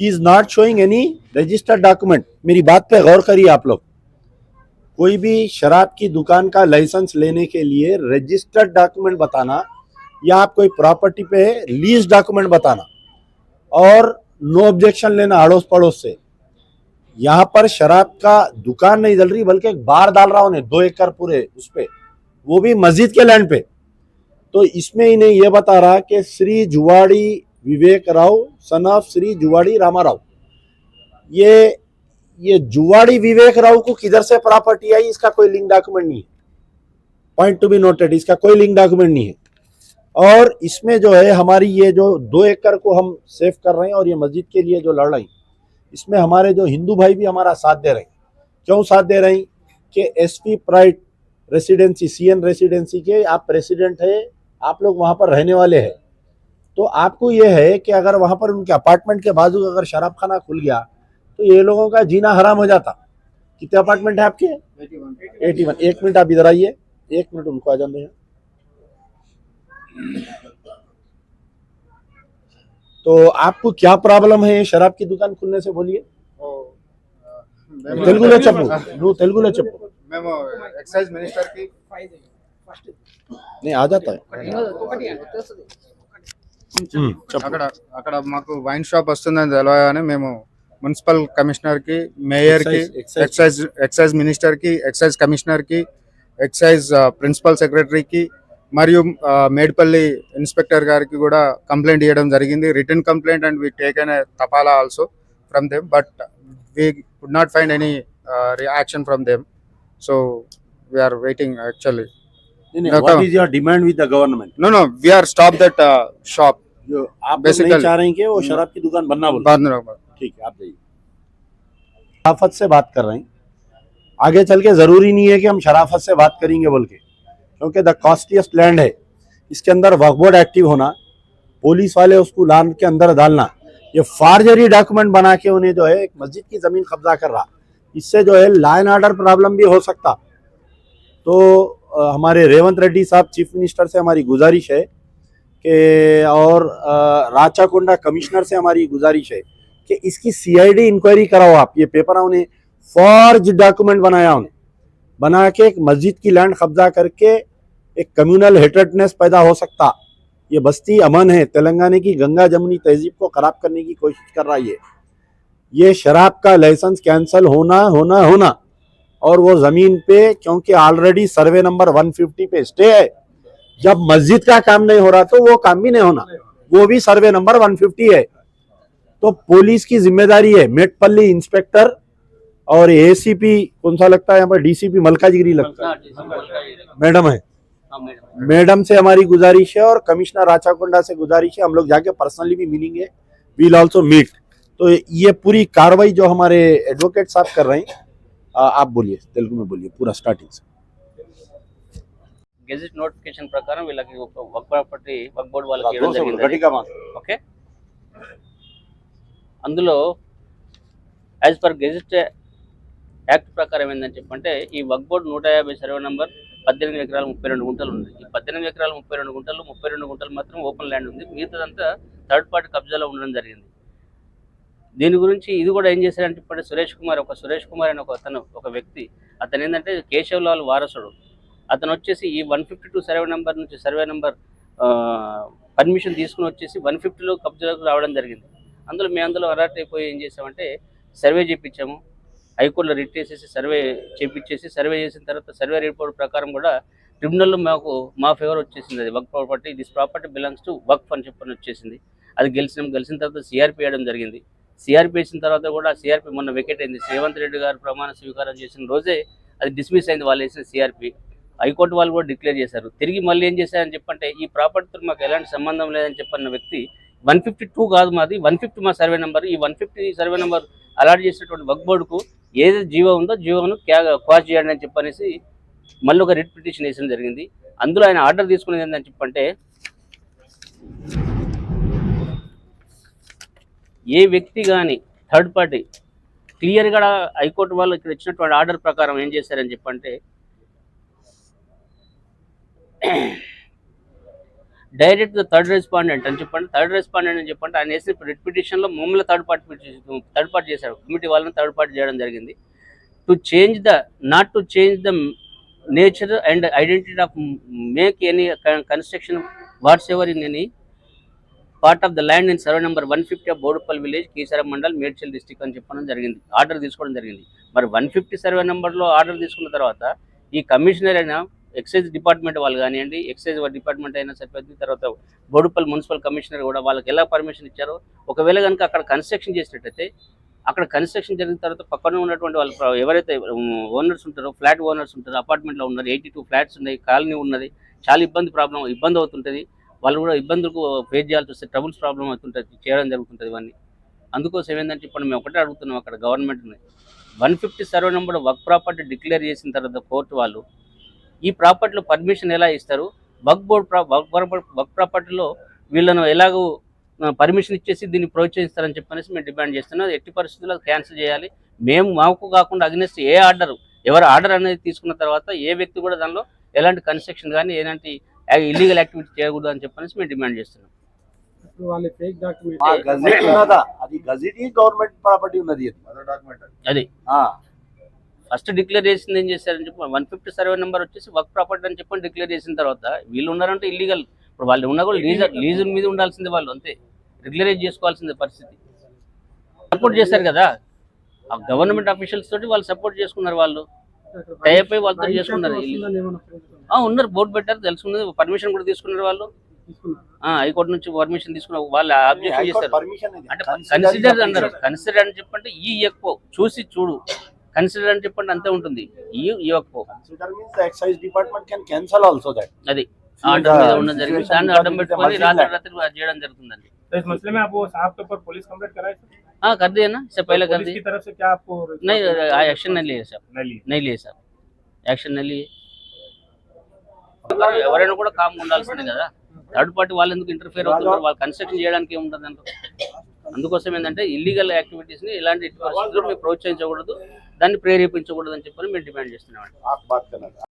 ہی از ناٹ شوئنگ اینی رجسٹر ڈاکومنٹ میری بات پہ غور کریے آپ لوگ۔ کوئی بھی شراب کی دکان کا لائسنس لینے کے لیے رجسٹرڈ ڈاکومنٹ بتانا یا آپ کوئی پراپرٹی پہ لیز ڈاکومنٹ بتانا اور نو آبجیکشن لینا اڑوس پڑوس سے۔ یہاں پر شراب کا دکان نہیں ڈل رہی، بلکہ ایک بار ڈال رہا انہیں دو ایکڑ پورے اس پہ۔ وہ بھی مسجد کے لینڈ پہ۔ تو اس میں انہیں یہ بتا رہا کہ سری جواڑی وویک راؤ سن سری جواڑی راما راؤ۔ یہ یہ جواڑی وویک راؤ کو کدھر سے پراپرٹی آئی؟ اس کا کوئی لنک ڈاکومنٹ نہیں ہے۔ پوائنٹ ٹو بی نوٹڈ اس کا کوئی لنک ڈاکومنٹ نہیں ہے۔ اور اس میں جو ہے، ہماری یہ جو دو ایکڑ کو ہم سیو کر رہے ہیں اور یہ مسجد کے لیے جو لڑ رہی اس میں ہمارے جو ہندو بھائی بھی ہمارا ساتھ دے رہے ہیں۔ کیوں ساتھ دے رہے ہیں؟ کہ ایس پی پرائٹ ریسیڈنسی، سی این ریسیڈنسی کے آپ پریسیڈنٹ ہے آپ لوگ وہاں پر رہنے والے ہیں۔ تو آپ کو یہ ہے کہ اگر وہاں پر ان کے اپارٹمنٹ کے بازو اگر شراب خانہ کھل گیا تو یہ لوگوں کا جینا حرام ہو جاتا۔ کتنے اپارٹمنٹ ہے آپ کے؟ ایٹی ون ایک منٹ آپ ادھر آئیے۔ ایک منٹ ان کو آ جانے ہیں تو آپ کو کیا پرابلم ہے شراب کی دکان کھلنے سے بولیے؟ تلگو لے چپو۔ نو تلگو لے چپو۔ نہیں آ جاتا ہے۔ అక్కడ అక్కడ మాకు వైన్ షాప్ వస్తుందని తెలియగానే మేము మున్సిపల్ కమిషనర్కి మేయర్కి ఎక్సైజ్ ఎక్సైజ్ మినిస్టర్కి ఎక్సైజ్ కమిషనర్కి ఎక్సైజ్ ప్రిన్సిపల్ సెక్రటరీకి మరియు మేడ్పల్లి ఇన్స్పెక్టర్ గారికి కూడా కంప్లైంట్ ఇవ్వడం జరిగింది. రిటర్న్ కంప్లైంట్ అండ్ వి అనే తపాలా also from them but we would not find any reaction from them so we are waiting actually. جو آپ نہیں چاہ رہے ہیں کہ وہ شراب کی دکان بننا ٹھیک ہے آپ جائیے۔ شرافت سے بات کر رہے ہیں۔ آگے چل کے ضروری نہیں ہے کہ ہم شرافت سے بات کریں گے بول کے کیونکہ دا کاسٹلیسٹ لینڈ ہے۔ اس کے اندر وقف بورڈ ایکٹیو ہونا پولیس والے اس کو لان کے اندر ڈالنا یہ فارجری ڈاکومنٹ بنا کے انہیں جو ہے ایک مسجد کی زمین قبضہ کر رہا اس سے جو ہے لائن آرڈر پرابلم بھی ہو سکتا۔ تو ہمارے ریونت ریڈی صاحب چیف منسٹر سے ہماری گزارش ہے کہ، اور راچا کنڈا کمشنر سے ہماری گزارش ہے کہ اس کی سی آئی ڈی انکوائری کراؤ آپ، یہ پیپر انہیں فارج ڈاکومنٹ بنایا انہیں، بنا کے ایک مسجد کی لینڈ قبضہ کر کے ایک کمیونل ہیٹرٹنیس پیدا ہو سکتا۔ یہ بستی امن ہے، تلنگانہ کی گنگا جمنی تہذیب کو خراب کرنے کی کوشش کر رہا ہے۔ یہ شراب کا لائسنس کینسل ہونا ہونا ہونا۔ اور وہ زمین پہ، کیونکہ آلریڈی سروے نمبر 150 پہ اسٹے ہے، جب مسجد کا کام نہیں ہو رہا تو وہ کام بھی نہیں ہونا۔ وہ بھی سروے نمبر 150 ہے۔ تو پولیس کی ذمہ داری ہے۔ میٹ پلی، انسپیکٹر اور اے سی پی کون سا لگتا ہے ڈی سی پی ملکا جگری لگتا ہے۔ میڈم ہے۔ میڈم سے ہماری گزارش ہے اور کمشنر راچا کنڈا سے گزارش ہے۔ ہم لوگ جا کے پرسنلی بھی ملیں گے ویل آلسو میٹ تو یہ پوری کاروائی جو ہمارے ایڈوکیٹ صاحب کر رہے ہیں आप बोलिए तेलुगु में बोलिए पूरा स्टार्टिंग से గెజిట్ నోటిఫికేషన్ ప్రకారం వీళ్ళకి ఒక వర్క్ ప్రాపర్టీ వర్క్ బోర్డ్ వాళ్ళకి ఇవ్వడం दो से बोलो, జరిగింది गटी का मान ఓకే అందులో యాజ్ పర్ గెజిట్ యాక్ట్ ప్రకారం ఏంటని చెప్పంటే ఈ వర్క్ బోర్డు నూట యాభై సర్వే నంబర్ పద్దెనిమిది ఎకరాలు ముప్పై రెండు గుంటలు ఉంది ఈ పద్దెనిమిది ఎకరాలు ముప్పై రెండు గుంటలు ముప్పై రెండు గుంటలు మాత్రం ఓపెన్ ల్యాండ్ ఉంది మిగతాదంతా థర్డ్ పార్టీ కబ్జాలో ఉండడం జరిగింది దీని గురించి ఇది కూడా ఏం చేశారంటే ఇప్పుడు సురేష్ కుమార్ ఒక సురేష్ కుమార్ అనే ఒక అతను ఒక వ్యక్తి అతను ఏంటంటే కేశవ్ లాల్ వారసుడు. అతను వచ్చేసి ఈ one fifty two survey number నుంచి సర్వే నెంబర్ పర్మిషన్ తీసుకుని వచ్చేసి వన్ ఫిఫ్టీలో కబ్జాలకు రావడం జరిగింది. అందులో మేము అందులో అలర్ట్ అయిపోయి ఏం చేసామంటే సర్వే చేయించాము హైకోర్టులో రిట్ చేసేసి సర్వే చేయించేసి సర్వే చేసిన తర్వాత సర్వే రిపోర్ట్ ప్రకారం కూడా ట్రిబ్యునల్లో మాకు మా ఫేవర్ వచ్చేసింది అది. Work property this property belongs to work అని చెప్పని వచ్చేసింది. అది గెలిచిన గెలిచిన తర్వాత సిఆర్పి వేయడం జరిగింది. సిఆర్పి వేసిన తర్వాత కూడా సిఆర్పి మొన్న వికెట్ అయింది రేవంత్ రెడ్డి గారు ప్రమాణ స్వీకారం చేసిన రోజే అది డిస్మిస్ అయింది వాళ్ళు వేసిన సిఆర్పి. హైకోర్టు వాళ్ళు కూడా డిక్లేర్ చేశారు. తిరిగి మళ్ళీ ఏం చేశారని చెప్పంటే ఈ ప్రాపర్టీతో మాకు ఎలాంటి సంబంధం లేదని చెప్పన్న వ్యక్తి వన్ ఫిఫ్టీ టూ కాదు మాది వన్ ఫిఫ్టీ మా సర్వే నెంబర్ ఈ one fifty survey number allot చేసినటువంటి వక్ బోర్డుకు ఏది జీవో ఉందో జీవోను క్యా క్వాష్ చేయండి అని చెప్పనేసి మళ్ళీ ఒక రిట్ పిటిషన్ వేసడం జరిగింది. అందులో ఆయన ఆర్డర్ తీసుకునేది ఏంటని చెప్పంటే ఏ వ్యక్తి కానీ థర్డ్ పార్టీ క్లియర్గా హైకోర్టు వాళ్ళు ఇక్కడ ఇచ్చినటువంటి ఆర్డర్ ప్రకారం ఏం చేశారని చెప్పంటే డైరెక్ట్ థర్డ్ రెస్పాండెంట్ అని చెప్పండి. థర్డ్ రెస్పాండెంట్ అని చెప్పండి ఆయన వేసిన రిట్ పిటిషన్లో మమ్మల్ని థర్డ్ పార్టీ థర్డ్ పార్టీ చేశారు. కమిటీ వాళ్ళని థర్డ్ పార్టీ చేయడం జరిగింది. To change the not to change the nature and identity of make any construction whatsoever in any part of the land in survey number one fifty of Bodupal village Keesara mandal Medchal district అని చెప్పడం జరిగింది. Order తీసుకోవడం జరిగింది. మరి one fifty survey నెంబర్లో order తీసుకున్న తర్వాత ఈ కమిషనర్ అయినా ఎక్సైజ్ డిపార్ట్మెంట్ వాళ్ళు కానివ్వండి ఎక్సైజ్ డిపార్ట్మెంట్ అయినా సరిపోయింది తర్వాత బోడుపల్ మున్సిపల్ కమిషనర్ కూడా వాళ్ళకి ఎలా పర్మిషన్ ఇచ్చారో ఒకవేళ కనుక అక్కడ కన్స్ట్రక్షన్ చేసినట్టయితే అక్కడ కన్స్ట్రక్షన్ జరిగిన తర్వాత పక్కన ఉన్నటువంటి వాళ్ళు ఎవరైతే ఓనర్స్ ఉంటారో ఫ్లాట్ ఓనర్స్ ఉంటారో అపార్ట్మెంట్లో ఉన్నారు ఎయిటీ టూ ఫ్లాట్స్ ఉన్నాయి కాలనీ ఉన్నది చాలా ఇబ్బంది ప్రాబ్లం ఇబ్బంది అవుతుంటుంది. వాళ్ళు కూడా ఇబ్బందులకు ఫేస్ చేయాల్సి వస్తే ట్రబుల్స్ ప్రాబ్లం అవుతుంటుంది చేయడం జరుగుతుంటుంది ఇవన్నీ. అందుకోసం ఏంటంటే ఇప్పుడు మేము ఒకటే అడుగుతున్నాం అక్కడ గవర్నమెంట్ని వన్ ఫిఫ్టీ సర్వే నెంబర్ వర్క్ ప్రాపర్టీ డిక్లేర్ చేసిన తర్వాత కోర్టు వాళ్ళు ఈ ప్రాపర్టీలో పర్మిషన్ ఎలా ఇస్తారు? వర్క్ బోర్డ్ ప్రా వర్క్ వర్క్ ప్రాపర్టీలో వీళ్ళను ఎలాగో పర్మిషన్ ఇచ్చేసి దీన్ని ప్రోత్సహిస్తారని చెప్పనేసి మేము డిమాండ్ చేస్తున్నాం. ఎట్టి పరిస్థితుల్లో క్యాన్సిల్ చేయాలి. మేము మాకు కాకుండా అగ్నెస్ట్ ఏ ఆర్డర్ ఎవరు ఆర్డర్ అనేది తీసుకున్న తర్వాత ఏ వ్యక్తి కూడా దానిలో ఎలాంటి కన్స్ట్రక్షన్ కానీ ఎలాంటి ఇల్లీగల్ యాక్టివిటీ చేయకూడదు అని చెప్పనేసి మేము డిమాండ్ చేస్తున్నాం. గజెట్ ఉన్నదా? అది గజెట్ గవర్నమెంట్ ప్రాపర్టీ ఉన్నది అది. ఫస్ట్ డిక్లేర్ చేసింది ఏం చేశారని చెప్పి వన్ ఫిఫ్టీ సర్వే నెంబర్ వచ్చేసి వర్క్ ప్రాపర్టీ అని చెప్పి డిక్లేర్ చేసిన తర్వాత వీళ్ళు ఉన్నారంటే ఇల్లీగల్ ఇప్పుడు వాళ్ళు ఉన్నా కూడా లీజర్ లీజర్ మీద ఉండాల్సింది వాళ్ళు అంతే. రెగ్యులరైజ్ చేసుకోవాల్సిందే పరిస్థితి. సపోర్ట్ చేశారు కదా. ఆ గవర్నమెంట్ అఫీషియల్స్ తోటి వాళ్ళు సపోర్ట్ చేసుకున్నారు వాళ్ళు. టైప్ అయి వాళ్ళతో చేసుకున్నారు ఆ, ఉన్నారు బోర్డు పెట్టారు తెలుసుకున్నది పర్మిషన్ కూడా తీసుకున్నారు వాళ్ళు ఆ, హైకోర్టు నుంచి పర్మిషన్ తీసుకున్న వాళ్ళు అబ్జెక్షన్ హైకోర్టు చేశారు పర్మిషన్ ఇది. అంటే Consider కన్సిడర్ the అన్నారు petition. కన్సిడర్ అని చెప్పంటే ఈ ఎక్కువ చూసి చూడు కన్సిడర్ అని చెప్పండి అంతే ఉంటుంది ఈ ఈ ఎక్కువ Consider means the excise department can cancel also that. అది See, ఆర్డర్ the మీద ఉండడం జరిగింది situation దాన్ని because అడ్డం it is a పెట్టుకొని Muslim రాత్రి land. రాత్రి అది చేయడం జరుగుతుందండి तो इस मसले में आप वो साहब के ऊपर पुलिस कंप्लेंट कराए थे? हाँ कर दिया ना इससे पहले कर पुलिस दी की तरफ से क्या आपको नहीं एक्शन नहीं लिए साहब नहीं ली नहीं लिए साहब యాక్షన్ नहीं लिए ఎవరైనా కూడా కామ్ ఉండాల్సిందే కదా థర్డ్ పార్టీ వాళ్ళు ఎందుకు ఇంటర్ఫియర్ అవుతున్నారు వాళ్ళు కన్స్ట్రక్షన్ చేయడానికి ఏముంటుంది అందులో అందుకోసం ఏంటంటే ఇల్లీగల్ యాక్టివిటీస్ ని ఇలాంటి ఎట్టి పరిస్థితుల్లో మేము ప్రోత్సహించకూడదు దాన్ని ప్రేరేపించకూడదు అని చెప్పని మేము డిమాండ్ చేస్తున్నాం आप बात करना